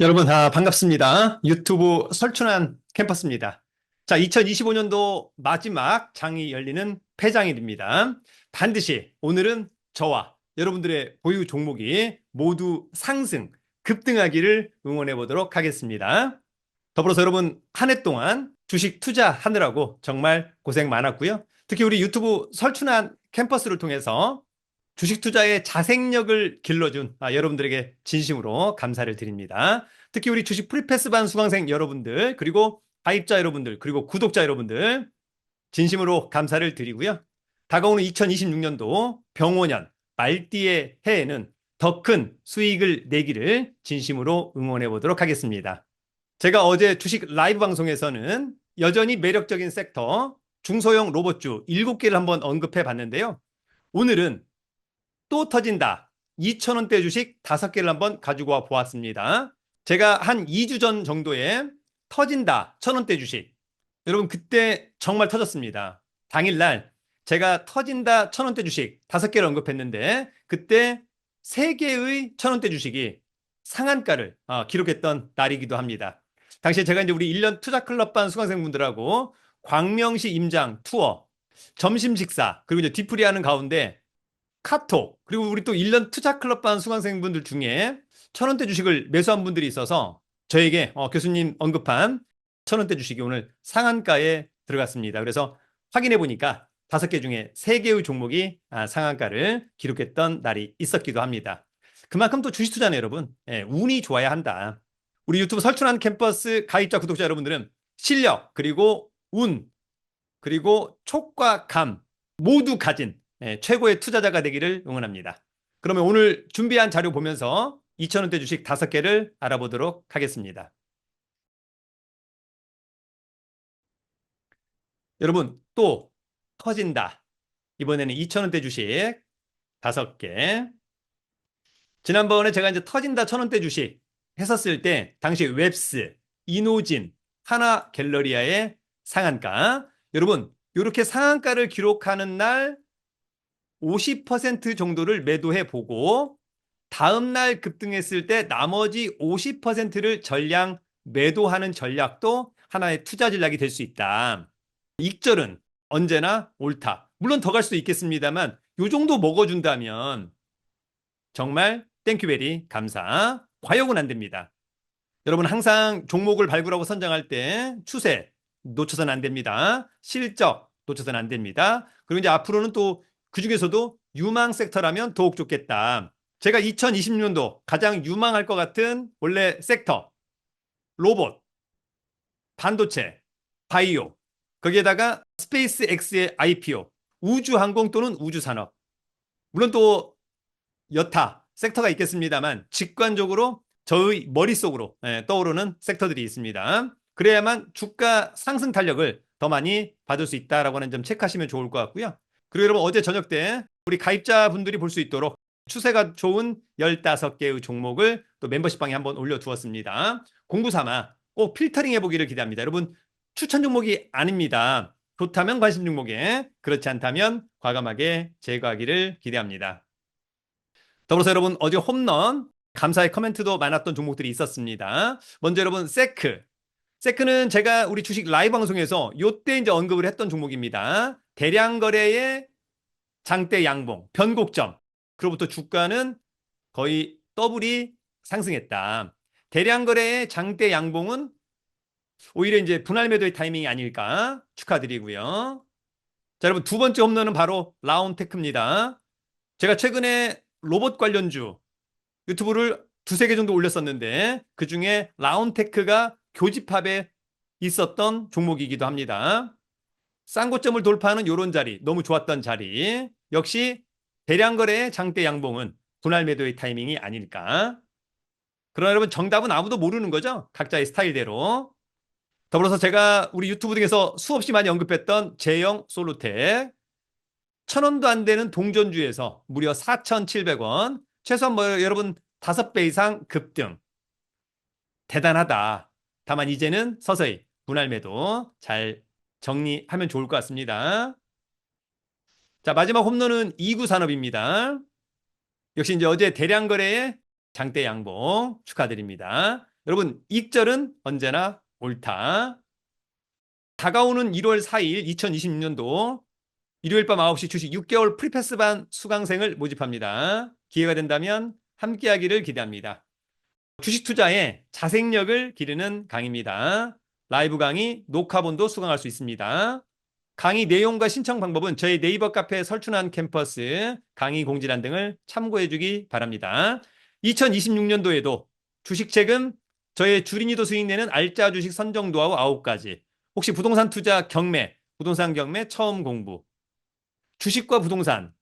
여러분, 아, 반갑습니다. 유튜브 설춘한 캠퍼스입니다. 자, 2025년도 마지막 장이 열리는 폐장일입니다. 반드시 오늘은 저와 여러분들의 보유 종목이 모두 상승, 급등하기를 응원해 보도록 하겠습니다. 더불어서 여러분, 한 해 동안 주식 투자하느라고 정말 고생 많았고요. 특히 우리 유튜브 설춘한 캠퍼스를 통해서 주식 투자의 자생력을 길러준 아, 여러분들에게 진심으로 감사를 드립니다. 특히 우리 주식 프리패스반 수강생 여러분들, 그리고 가입자 여러분들, 그리고 구독자 여러분들, 진심으로 감사를 드리고요. 다가오는 2026년도 병원년 말띠의 해에는 더 큰 수익을 내기를 진심으로 응원해 보도록 하겠습니다. 제가 어제 주식 라이브 방송에서는 여전히 매력적인 섹터 중소형 로봇주 7개를 한번 언급해 봤는데요. 오늘은 또 터진다. 2,000원대 주식 5개를 한번 가지고 와 보았습니다. 제가 한 2주 전 정도에 터진다. 1,000원대 주식. 여러분, 그때 정말 터졌습니다. 당일날 제가 터진다 1,000원대 주식 5개를 언급했는데, 그때 3개의 1,000원대 주식이 상한가를 어, 기록했던 날이기도 합니다. 당시에 제가 이제 우리 1년 투자 클럽반 수강생분들하고 광명시 임장 투어, 점심 식사, 그리고 이제 뒤풀이 하는 가운데 카톡, 그리고 우리 또 1년 투자 클럽반 수강생분들 중에 천 원대 주식을 매수한 분들이 있어서 저에게 어, 교수님 언급한 천 원대 주식이 오늘 상한가에 들어갔습니다. 그래서 확인해 보니까 다섯 개 중에 세 개의 종목이 아, 상한가를 기록했던 날이 있었기도 합니다. 그만큼 또 주식 투자는 여러분 예, 운이 좋아야 한다. 우리 유튜브 설춘한 캠퍼스 가입자 구독자 여러분들은 실력 그리고 운 그리고 촉과 감 모두 가진 예, 최고의 투자자가 되기를 응원합니다. 그러면 오늘 준비한 자료 보면서 2,000원대 주식 5개를 알아보도록 하겠습니다. 여러분, 또 터진다. 이번에는 2,000원대 주식 5개. 지난번에 제가 이제 터진다 1,000원대 주식 했었을 때, 당시 웹스, 이노진, 하나 갤러리아의 상한가. 여러분, 이렇게 상한가를 기록하는 날 50% 정도를 매도해 보고 다음 날 급등했을 때 나머지 50%를 전량 매도하는 전략도 하나의 투자 전략이 될 수 있다. 익절은 언제나 옳다. 물론 더 갈 수도 있겠습니다만 요 정도 먹어준다면 정말 땡큐베리 감사. 과욕은 안 됩니다. 여러분 항상 종목을 발굴하고 선정할 때 추세 놓쳐서는 안 됩니다. 실적 놓쳐서는 안 됩니다. 그리고 이제 앞으로는 또 그 중에서도 유망 섹터라면 더욱 좋겠다. 제가 2026년도 가장 유망할 것 같은 원래 섹터, 로봇, 반도체, 바이오, 거기에다가 스페이스 X의 IPO, 우주항공 또는 우주산업. 물론 또 여타 섹터가 있겠습니다만 직관적으로 저의 머릿속으로 예, 떠오르는 섹터들이 있습니다. 그래야만 주가 상승 탄력을 더 많이 받을 수 있다라고 하는 점 체크하시면 좋을 것 같고요. 그리고 여러분 어제 저녁 때 우리 가입자분들이 볼 수 있도록 추세가 좋은 15개의 종목을 또 멤버십방에 한번 올려두었습니다. 공부 삼아 꼭 필터링 해보기를 기대합니다. 여러분 추천 종목이 아닙니다. 좋다면 관심 종목에 그렇지 않다면 과감하게 제거하기를 기대합니다. 더불어서 여러분 어제 홈런 감사의 커멘트도 많았던 종목들이 있었습니다. 먼저 여러분 세크 세크는 제가 우리 주식 라이브 방송에서 요때 이제 언급을 했던 종목입니다. 대량 거래의 장대 양봉, 변곡점. 그로부터 주가는 거의 더블이 상승했다. 대량 거래의 장대 양봉은 오히려 이제 분할 매도의 타이밍이 아닐까 축하드리고요. 자, 여러분 두 번째 홈런은 바로 라운테크입니다. 제가 최근에 로봇 관련주 유튜브를 두세 개 정도 올렸었는데 그 중에 라운테크가 교집합에 있었던 종목이기도 합니다. 쌍고점을 돌파하는 이런 자리, 너무 좋았던 자리. 역시 대량 거래의 장대 양봉은 분할 매도의 타이밍이 아닐까. 그러나 여러분 정답은 아무도 모르는 거죠. 각자의 스타일대로. 더불어서 제가 우리 유튜브 등에서 수없이 많이 언급했던 제형 솔루텍. 천 원도 안 되는 동전주에서 무려 4,700원. 최소한 뭐 여러분 다섯 배 이상 급등. 대단하다. 다만 이제는 서서히 분할 매도 잘 정리하면 좋을 것 같습니다. 자, 마지막 홈런은 2구 산업입니다. 역시 이제 어제 대량 거래의 장대 양봉 축하드립니다. 여러분, 익절은 언제나 옳다. 다가오는 1월 4일 2026년도 일요일 밤 9시 주식 6개월 프리패스반 수강생을 모집합니다. 기회가 된다면 함께하기를 기대합니다. 주식 투자에 자생력을 기르는 강의입니다. 라이브 강의, 녹화본도 수강할 수 있습니다. 강의 내용과 신청 방법은 저희 네이버 카페에 설춘한 캠퍼스, 강의 공지란 등을 참고해 주기 바랍니다. 2026년도에도 주식책은 저의 주린이도 수익 내는 알짜 주식 선정 노하우 9가지. 혹시 부동산 투자 경매, 부동산 경매 처음 공부. 주식과 부동산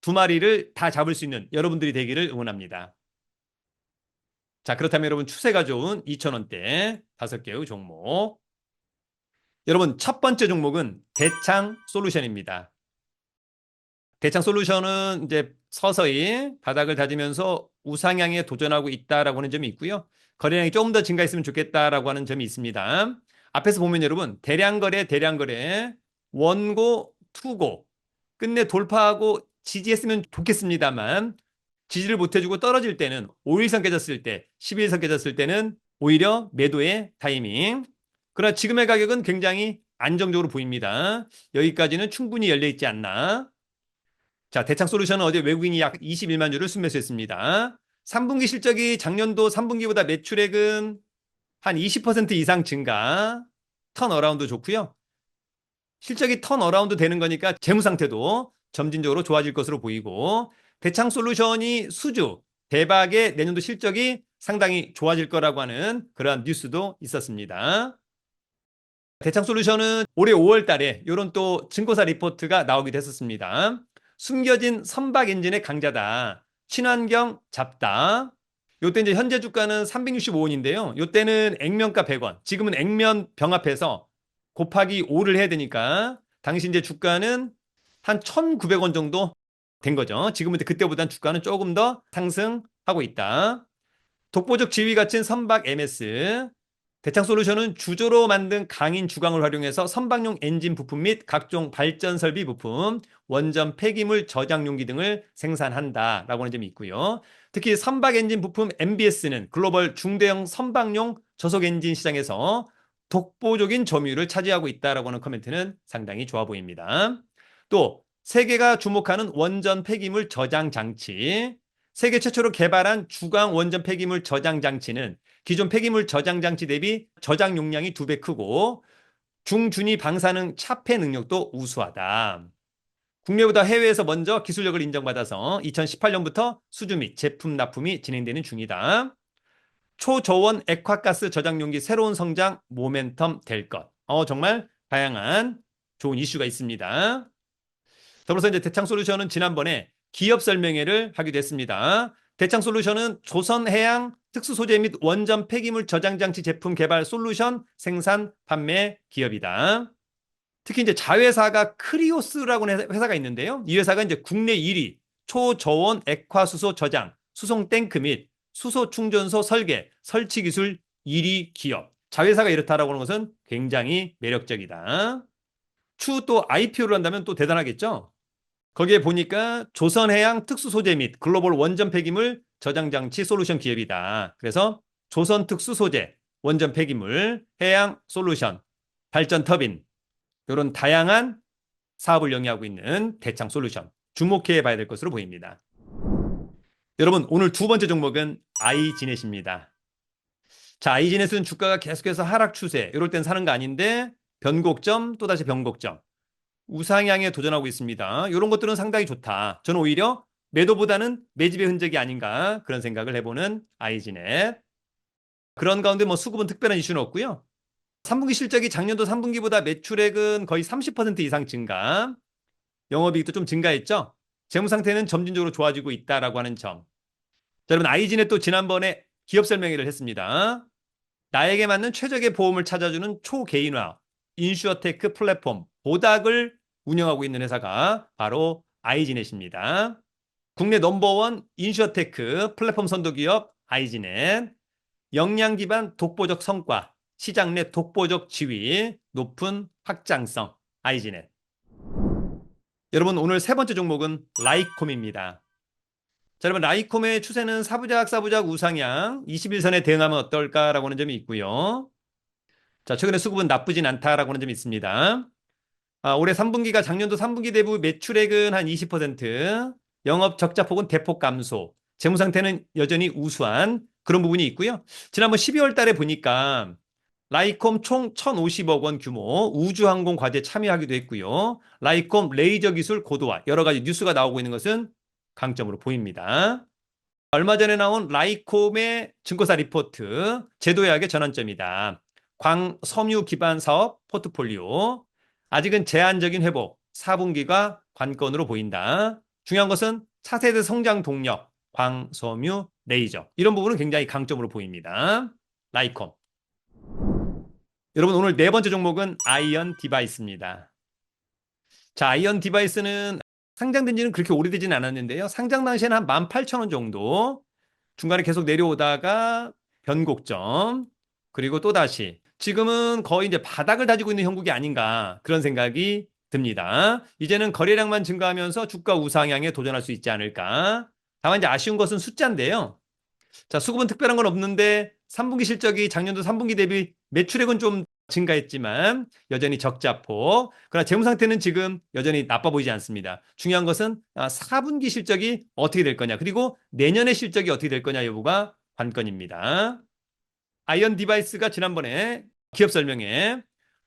두 마리를 다 잡을 수 있는 여러분들이 되기를 응원합니다. 자, 그렇다면 여러분 추세가 좋은 2,000원대 다섯 개의 종목. 여러분 첫 번째 종목은 대창 솔루션입니다. 대창 솔루션은 이제 서서히 바닥을 다지면서 우상향에 도전하고 있다라고 하는 점이 있고요. 거래량이 조금 더 증가했으면 좋겠다라고 하는 점이 있습니다. 앞에서 보면 여러분 대량 거래, 대량 거래, 원고, 투고 끝내 돌파하고 지지했으면 좋겠습니다만 지지를 못해주고 떨어질 때는 5일선 깨졌을 때, 11일선 깨졌을 때는 오히려 매도의 타이밍. 그러나 지금의 가격은 굉장히 안정적으로 보입니다. 여기까지는 충분히 열려 있지 않나. 자, 대창 솔루션은 어제 외국인이 약 21만 주를 순매수했습니다. 3분기 실적이 작년도 3분기보다 매출액은 한 20% 이상 증가. 턴 어라운드 좋고요. 실적이 턴 어라운드 되는 거니까 재무 상태도 점진적으로 좋아질 것으로 보이고 대창 솔루션이 수주 대박의 내년도 실적이 상당히 좋아질 거라고 하는 그러한 뉴스도 있었습니다. 대창 솔루션은 올해 5월 달에 이런 또 증거사 리포트가 나오기도 했었습니다. 숨겨진 선박 엔진의 강자다. 친환경 잡다. 요때 이제 현재 주가는 365원인데요. 요때는 액면가 100원. 지금은 액면 병합해서 곱하기 5를 해야 되니까 당시 이제 주가는 한 1,900원 정도 된 거죠. 지금은 그때보다는 주가는 조금 더 상승하고 있다. 독보적 지위 가친 선박 MS. 대창 솔루션은 주조로 만든 강인 주광을 활용해서 선박용 엔진 부품 및 각종 발전 설비 부품, 원전 폐기물 저장 용기 등을 생산한다라고 하는 점이 있고요. 특히 선박 엔진 부품 MBS는 글로벌 중대형 선박용 저속 엔진 시장에서 독보적인 점유율을 차지하고 있다라고 하는 코멘트는 상당히 좋아 보입니다. 또 세계가 주목하는 원전 폐기물 저장 장치. 세계 최초로 개발한 주광 원전 폐기물 저장 장치는 기존 폐기물 저장 장치 대비 저장 용량이 두 배 크고 중준위 방사능 차폐 능력도 우수하다. 국내보다 해외에서 먼저 기술력을 인정받아서 2018년부터 수주 및 제품 납품이 진행되는 중이다. 초저원 액화가스 저장 용기 새로운 성장 모멘텀 될 것. 어, 정말 다양한 좋은 이슈가 있습니다. 더불어서 이제 대창 솔루션은 지난번에 기업 설명회를 하기도 했습니다. 대창 솔루션은 조선해양 특수소재 및 원전 폐기물 저장장치 제품 개발 솔루션 생산 판매 기업이다. 특히 이제 자회사가 크리오스라고 하는 회사가 있는데요. 이 회사가 이제 국내 1위 초저온 액화수소 저장, 수송 탱크 및 수소 충전소 설계, 설치 기술 1위 기업. 자회사가 이렇다라고 하는 것은 굉장히 매력적이다. 추후 또 IPO를 한다면 또 대단하겠죠? 거기에 보니까 조선해양 특수소재 및 글로벌 원전 폐기물 저장장치 솔루션 기업이다. 그래서 조선 특수소재, 원전 폐기물, 해양 솔루션, 발전 터빈 이런 다양한 사업을 영위하고 있는 대창 솔루션 주목해 봐야 될 것으로 보입니다. 여러분 오늘 두 번째 종목은 아이지넷입니다. 자 아이지넷은 주가가 계속해서 하락 추세 이럴 땐 사는 거 아닌데 변곡점 또다시 변곡점 우상향에 도전하고 있습니다. 이런 것들은 상당히 좋다. 저는 오히려 매도보다는 매집의 흔적이 아닌가 그런 생각을 해보는 아이지넷. 그런 가운데 뭐 수급은 특별한 이슈는 없고요. 3분기 실적이 작년도 3분기보다 매출액은 거의 30% 이상 증가. 영업이익도 좀 증가했죠. 재무 상태는 점진적으로 좋아지고 있다라고 하는 점. 자, 여러분 아이진에 또 지난번에 기업 설명회를 했습니다. 나에게 맞는 최적의 보험을 찾아주는 초개인화 인슈어테크 플랫폼 보닥을 운영하고 있는 회사가 바로 아이지넷입니다. 국내 넘버원 인슈어테크 플랫폼 선도 기업 아이지넷 역량 기반 독보적 성과 시장 내 독보적 지위 높은 확장성 아이지넷 여러분 오늘 세 번째 종목은 라이콤입니다. 자, 여러분 라이콤의 추세는 사부작 사부작 우상향 21선에 대응하면 어떨까라고 하는 점이 있고요. 자, 최근에 수급은 나쁘진 않다라고 하는 점이 있습니다. 아, 올해 3분기가 작년도 3분기 대비 매출액은 한 20%, 영업 적자 폭은 대폭 감소, 재무 상태는 여전히 우수한 그런 부분이 있고요. 지난번 12월 달에 보니까 라이콤 총 1,050억 원 규모 우주항공 과제 참여하기도 했고요. 라이콤 레이저 기술 고도화 여러 가지 뉴스가 나오고 있는 것은 강점으로 보입니다. 얼마 전에 나온 라이콤의 증거사 리포트 제도예약의 전환점이다. 광섬유 기반 사업 포트폴리오 아직은 제한적인 회복 4분기가 관건으로 보인다. 중요한 것은 차세대 성장 동력 광섬유 레이저 이런 부분은 굉장히 강점으로 보입니다. 라이콤 여러분 오늘 네 번째 종목은 아이언 디바이스입니다. 자, 아이언 디바이스는 상장된 지는 그렇게 오래되지는 않았는데요. 상장 당시에는 한 18,000원 정도 중간에 계속 내려오다가 변곡점 그리고 또 다시 지금은 거의 이제 바닥을 다지고 있는 형국이 아닌가 그런 생각이 듭니다. 이제는 거래량만 증가하면서 주가 우상향에 도전할 수 있지 않을까. 다만 이제 아쉬운 것은 숫자인데요. 자, 수급은 특별한 건 없는데 3분기 실적이 작년도 3분기 대비 매출액은 좀 증가했지만 여전히 적자폭. 그러나 재무 상태는 지금 여전히 나빠 보이지 않습니다. 중요한 것은 4분기 실적이 어떻게 될 거냐, 그리고 내년의 실적이 어떻게 될 거냐 여부가 관건입니다. 아이언 디바이스가 지난번에 기업 설명에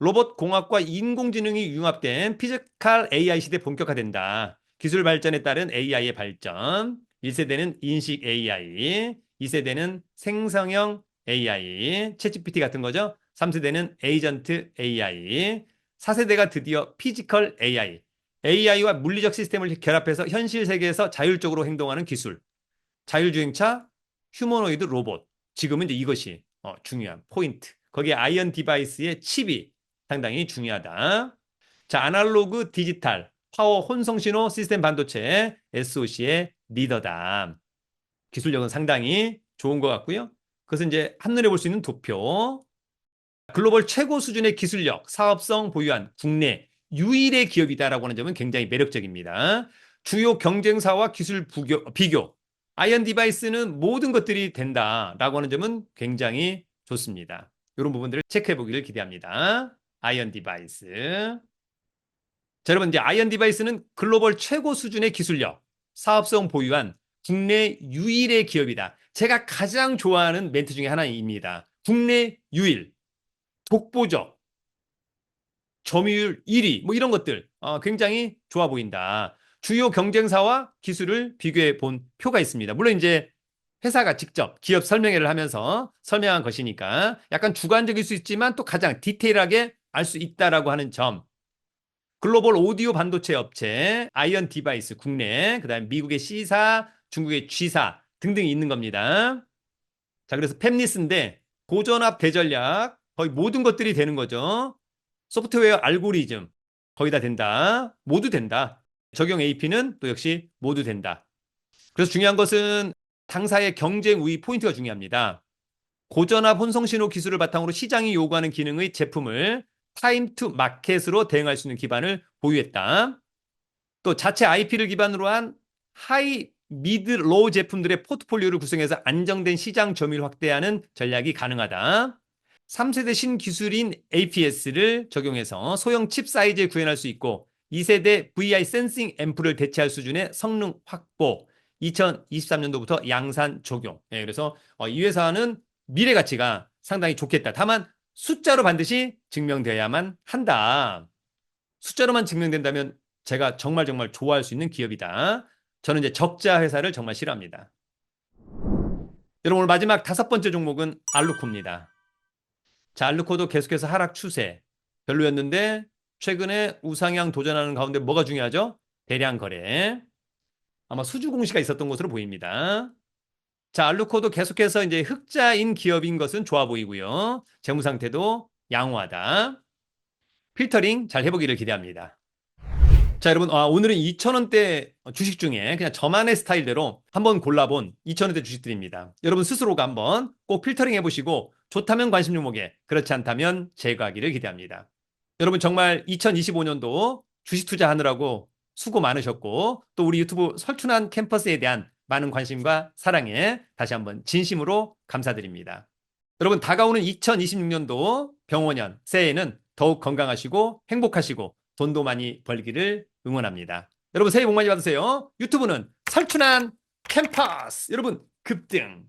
로봇 공학과 인공지능이 융합된 피지컬 AI 시대 본격화된다. 기술 발전에 따른 AI의 발전. 1세대는 인식 AI, 2세대는 생성형 AI, 챗GPT 같은 거죠. 3세대는 에이전트 AI, 4세대가 드디어 피지컬 AI, AI와 물리적 시스템을 결합해서 현실 세계에서 자율적으로 행동하는 기술, 자율주행차, 휴머노이드 로봇. 지금은 이제 이것이 어, 중요한 포인트. 거기에 아이언 디바이스의 칩이 상당히 중요하다. 자, 아날로그 디지털, 파워 혼성 신호 시스템 반도체 SOC의 리더다. 기술력은 상당히 좋은 것 같고요. 그것은 이제 한눈에 볼 수 있는 도표. 글로벌 최고 수준의 기술력, 사업성 보유한 국내 유일의 기업이다라고 하는 점은 굉장히 매력적입니다. 주요 경쟁사와 기술 부교, 비교. 아이언 디바이스는 모든 것들이 된다라고 하는 점은 굉장히 좋습니다. 이런 부분들을 체크해 보기를 기대합니다. 아이언 디바이스. 자, 여러분 이제 아이언 디바이스는 글로벌 최고 수준의 기술력, 사업성 보유한 국내 유일의 기업이다. 제가 가장 좋아하는 멘트 중에 하나입니다. 국내 유일, 독보적, 점유율 1위, 뭐 이런 것들 어, 굉장히 좋아 보인다. 주요 경쟁사와 기술을 비교해 본 표가 있습니다. 물론 이제 회사가 직접 기업 설명회를 하면서 설명한 것이니까 약간 주관적일 수 있지만 또 가장 디테일하게 알 수 있다라고 하는 점. 글로벌 오디오 반도체 업체 아이언 디바이스 국내, 그다음에 미국의 C사, 중국의 G사 등등이 있는 겁니다. 자, 그래서 팹리스인데 고전압 대전략 거의 모든 것들이 되는 거죠. 소프트웨어 알고리즘 거의 다 된다. 모두 된다. 적용 AP는 또 역시 모두 된다. 그래서 중요한 것은 당사의 경쟁 우위 포인트가 중요합니다. 고전압 혼성 신호 기술을 바탕으로 시장이 요구하는 기능의 제품을 타임 투 마켓으로 대응할 수 있는 기반을 보유했다. 또 자체 IP를 기반으로 한 하이 미드 로우 제품들의 포트폴리오를 구성해서 안정된 시장 점유율 확대하는 전략이 가능하다. 3세대 신기술인 APS를 적용해서 소형 칩 사이즈에 구현할 수 있고 2세대 VI 센싱 앰프를 대체할 수준의 성능 확보 2023년도부터 양산 적용. 예, 그래서 어, 이 회사는 미래 가치가 상당히 좋겠다. 다만 숫자로 반드시 증명되어야만 한다. 숫자로만 증명된다면 제가 정말 정말 좋아할 수 있는 기업이다. 저는 이제 적자 회사를 정말 싫어합니다. 여러분 오늘 마지막 다섯 번째 종목은 알루코입니다. 자, 알루코도 계속해서 하락 추세 별로였는데 최근에 우상향 도전하는 가운데 뭐가 중요하죠? 대량 거래. 아마 수주 공시가 있었던 것으로 보입니다. 자, 알루코도 계속해서 이제 흑자인 기업인 것은 좋아 보이고요. 재무 상태도 양호하다. 필터링 잘 해보기를 기대합니다. 자, 여러분, 아, 오늘은 2,000원대 주식 중에 그냥 저만의 스타일대로 한번 골라본 2,000원대 주식들입니다. 여러분 스스로가 한번 꼭 필터링 해보시고 좋다면 관심 종목에, 그렇지 않다면 제거하기를 기대합니다. 여러분 정말 2025년도 주식 투자하느라고 수고 많으셨고 또 우리 유튜브 설춘한 캠퍼스에 대한 많은 관심과 사랑에 다시 한번 진심으로 감사드립니다. 여러분 다가오는 2026년도 병원년 새해에는 더욱 건강하시고 행복하시고 돈도 많이 벌기를 응원합니다. 여러분 새해 복 많이 받으세요. 유튜브는 설춘한 캠퍼스 여러분 급등